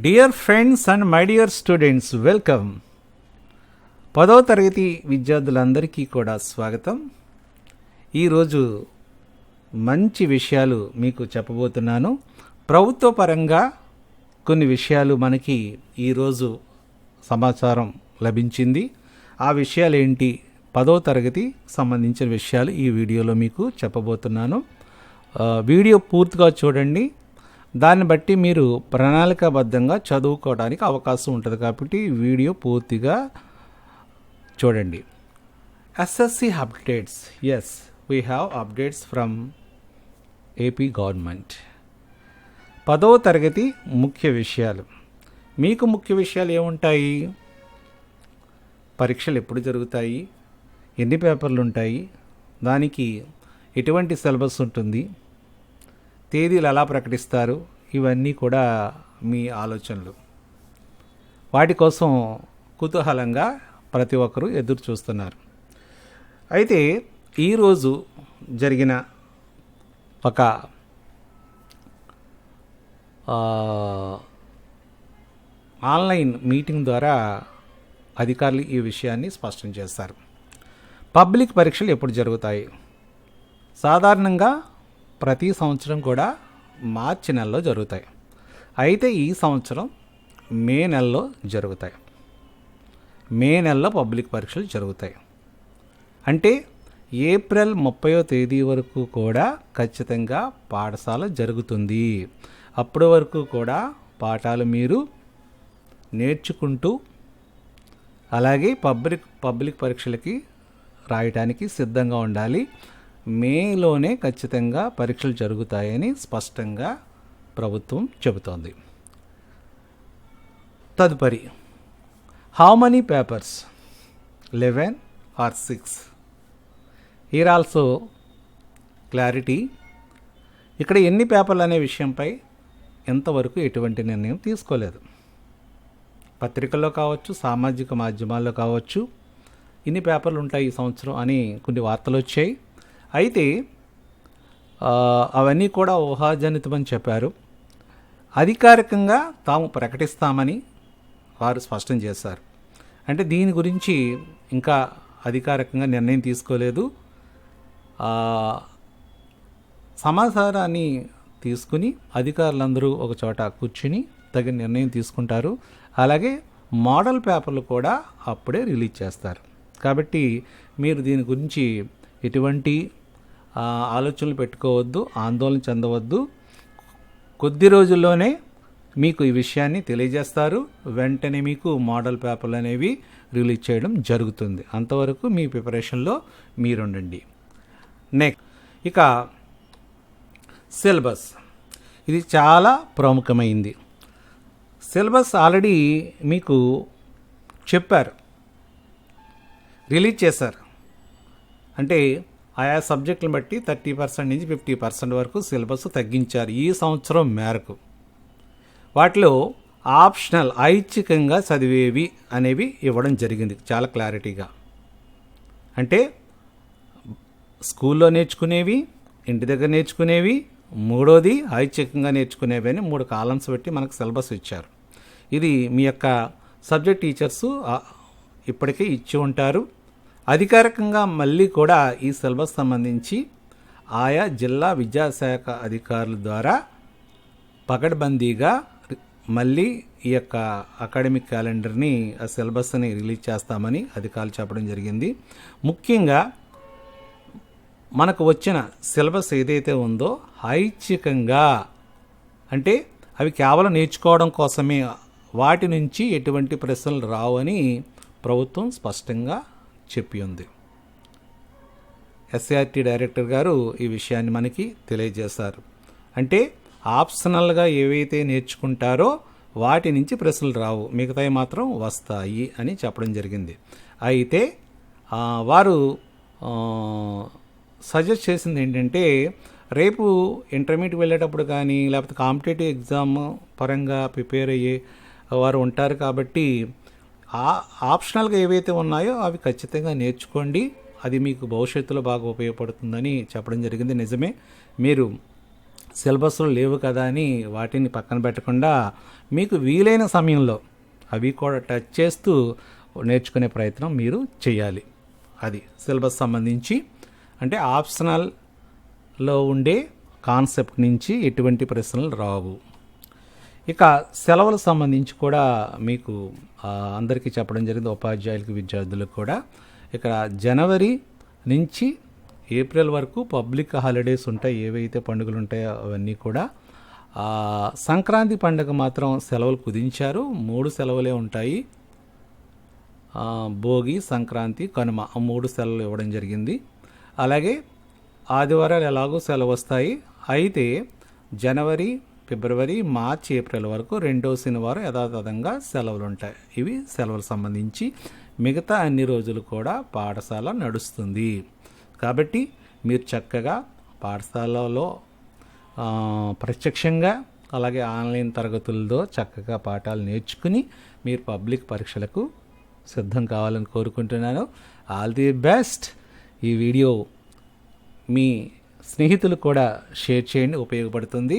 Dear friends and my dear students welcome పదవ తరగతి విద్యార్థులందరికీ కూడా స్వాగతం. ఈరోజు మంచి విషయాలు మీకు చెప్పబోతున్నాను. ప్రభుత్వ పరంగా కొన్ని విషయాలు మనకి ఈరోజు సమాచారం లభించింది. ఆ విషయాలు ఏంటి? పదవ తరగతి సంబంధించిన విషయాలు ఈ వీడియోలో మీకు చెప్పబోతున్నాను. వీడియో పూర్తిగా చూడండి. దాన్ని బట్టి మీరు ప్రణాళికాబద్ధంగా చదువుకోవడానికి అవకాశం ఉంటుంది కాబట్టి వీడియో పూర్తిగా చూడండి. SSC updates yes we have updates from AP government పదవ తరగతి ముఖ్య విషయాలు. మీకు ముఖ్య విషయాలు ఏముంటాయి? పరీక్షలు ఎప్పుడు జరుగుతాయి? ఎన్ని పేపర్లు ఉంటాయి? దానికి ఎటువంటి సిలబస్ ఉంటుంది? తేదీలు ఎలా ప్రకటిస్తారు? ఇవన్నీ కూడా మీ ఆలోచనలు. వాటి కోసం కుతూహలంగా ప్రతి ఒక్కరూ ఎదురు చూస్తున్నారు అయితే ఈరోజు జరిగిన ఒక ఆన్లైన్ మీటింగ్ ద్వారా అధికారులు ఈ విషయాన్ని స్పష్టం చేస్తారు పబ్లిక్ పరీక్షలు ఎప్పుడు జరుగుతాయి? సాధారణంగా ప్రతి సంవత్సరం కూడా మార్చి నెలలో జరుగుతాయి. అయితే ఈ సంవత్సరం మే నెలలో జరుగుతాయి. మే నెలలో పబ్లిక్ పరీక్షలు జరుగుతాయి. అంటే ఏప్రిల్ ముప్పయో తేదీ వరకు కూడా ఖచ్చితంగా పాఠశాల జరుగుతుంది. అప్పటి వరకు కూడా పాఠాలు మీరు నేర్చుకుంటూ అలాగే పబ్లిక్ పబ్లిక్ పరీక్షలకి రాయటానికి సిద్ధంగా ఉండాలి. మేలోనే ఖచ్చితంగా పరీక్షలు జరుగుతాయని స్పష్టంగా ప్రభుత్వం చెబుతోంది. తదుపరి how many papers eleven or six here also clarity ఇక్కడ ఎన్ని పేపర్లు అనే విషయంపై ఎంతవరకు ఎటువంటి నిర్ణయం తీసుకోలేదు. పత్రికల్లో కావచ్చు సామాజిక మాధ్యమాల్లో కావచ్చు ఇన్ని పేపర్లు ఉంటాయి ఈ సంవత్సరం అని కొన్ని వార్తలు వచ్చాయి. అయితే అవన్నీ కూడా ఊహాజనితమని చెప్పారు. అధికారికంగా తాము ప్రకటిస్తామని వారు స్పష్టం చేశారు. అంటే దీని గురించి ఇంకా అధికారికంగా నిర్ణయం తీసుకోలేదు. సమాచారాన్ని తీసుకుని అధికారులందరూ ఒక చోట కూర్చుని తగిన నిర్ణయం తీసుకుంటారు. అలాగే మోడల్ పేపర్లు కూడా అప్పుడే రిలీజ్ చేస్తారు. కాబట్టి మీరు దీని గురించి ఎటువంటి ఆలోచనలు పెట్టుకోవద్దు ఆందోళన చెందవద్దు. కొద్ది రోజుల్లోనే మీకు ఈ విషయాన్ని తెలియజేస్తారు. వెంటనే మీకు మోడల్ పేపర్లు అనేవి రిలీజ్ చేయడం జరుగుతుంది. అంతవరకు మీ ప్రిపరేషన్లో మీరుండండి. నెక్స్ట్ ఇక సిలబస్. ఇది చాలా ప్రముఖమైంది. సిలబస్ ఆల్రెడీ మీకు చెప్పారు. రిలీజ్ చేశారు. అంటే ఆయా సబ్జెక్టులను బట్టి థర్టీ పర్సెంట్ నుంచి ఫిఫ్టీ పర్సెంట్ వరకు సిలబస్ తగ్గించారు ఈ సంవత్సరం మేరకు. వాటిలో ఆప్షనల్ ఐచ్ఛికంగా చదివేవి అనేవి ఇవ్వడం జరిగింది చాలా క్లారిటీగా. అంటే స్కూల్లో నేర్చుకునేవి ఇంటి దగ్గర నేర్చుకునేవి మూడోది ఐచ్ఛికంగా నేర్చుకునేవి అని మూడు కాలమ్స్ పెట్టి మనకు సిలబస్ ఇచ్చారు. ఇది మీ యొక్క సబ్జెక్ట్ టీచర్సు ఇప్పటికే ఇచ్చి ఉంటారు. అధికారికంగా మళ్ళీ కూడా ఈ సిలబస్ సంబంధించి ఆయా జిల్లా విద్యాశాఖ అధికారుల ద్వారా పకడ్బందీగా మళ్ళీ ఈ యొక్క అకాడమిక్ క్యాలెండర్ని ఆ సిలబస్ని రిలీజ్ చేస్తామని అధికారులు చెప్పడం జరిగింది. ముఖ్యంగా మనకు వచ్చిన సిలబస్ ఏదైతే ఉందో ఐచ్ఛికంగా అంటే అవి కేవలం నేర్చుకోవడం కోసమే వాటి నుంచి ఎటువంటి ప్రశ్నలు రావు అని ప్రభుత్వం స్పష్టంగా చెప్పి ఉంది. ఎస్ఆర్టీ డైరెక్టర్ గారు ఈ విషయాన్ని మనకి తెలియజేశారు. అంటే ఆప్షనల్గా ఏవైతే నేర్చుకుంటారో వాటి నుంచి ప్రశ్నలు రావు. మిగతాయి మాత్రం వస్తాయి అని చెప్పడం జరిగింది. అయితే వారు సజెస్ట్ చేసింది ఏంటంటే రేపు ఇంటర్మీడియట్ వెళ్ళేటప్పుడు కానీ లేకపోతే కాంపిటేటివ్ ఎగ్జామ్ పరంగా ప్రిపేర్ అయ్యే వారు ఉంటారు కాబట్టి ఆ ఆప్షనల్గా ఏవైతే ఉన్నాయో అవి ఖచ్చితంగా నేర్చుకోండి. అది మీకు భవిష్యత్తులో బాగా ఉపయోగపడుతుందని చెప్పడం జరిగింది. నిజమే. మీరు సిలబస్లో లేవు కదా అని వాటిని పక్కన పెట్టకుండా మీకు వీలైన సమయంలో అవి కూడా టచ్ చేస్తూ నేర్చుకునే ప్రయత్నం మీరు చేయాలి. అది సిలబస్ సంబంధించి. అంటే ఆప్షనల్లో ఉండే కాన్సెప్ట్ నుంచి ఎటువంటి ప్రశ్నలు రావు. ఇక సెలవులకు సంబంధించి కూడా మీకు అందరికీ చెప్పడం జరిగింది. ఉపాధ్యాయులకు విద్యార్థులకు కూడా. ఇక్కడ జనవరి నుంచి ఏప్రిల్ వరకు పబ్లిక్ హాలిడేస్ ఉంటాయి. ఏవైతే పండుగలు ఉంటాయో అవన్నీ కూడా. సంక్రాంతి పండుగ మాత్రం సెలవులు కుదించారు. మూడు సెలవులే ఉంటాయి. భోగి సంక్రాంతి కనుమ ఆ మూడు సెలవులు ఇవ్వడం జరిగింది. అలాగే ఆదివారాలు ఎలాగో సెలవు వస్తాయి. అయితే జనవరి ఫిబ్రవరి మార్చ్ ఏప్రిల్ వరకు రెండో శనివారం యథాతథంగా సెలవులు ఉంటాయి ఇవి సెలవులకు సంబంధించి మిగతా అన్ని రోజులు కూడా పాఠశాల నడుస్తుంది. కాబట్టి మీరు చక్కగా పాఠశాలలో ప్రత్యక్షంగా అలాగే ఆన్లైన్ తరగతులతో చక్కగా పాఠాలు నేర్చుకుని మీరు పబ్లిక్ పరీక్షలకు సిద్ధం కావాలని కోరుకుంటున్నాను. ఆల్ ది బెస్ట్ ఈ వీడియో మీ స్నేహితులు కూడా షేర్ చేయండి ఉపయోగపడుతుంది.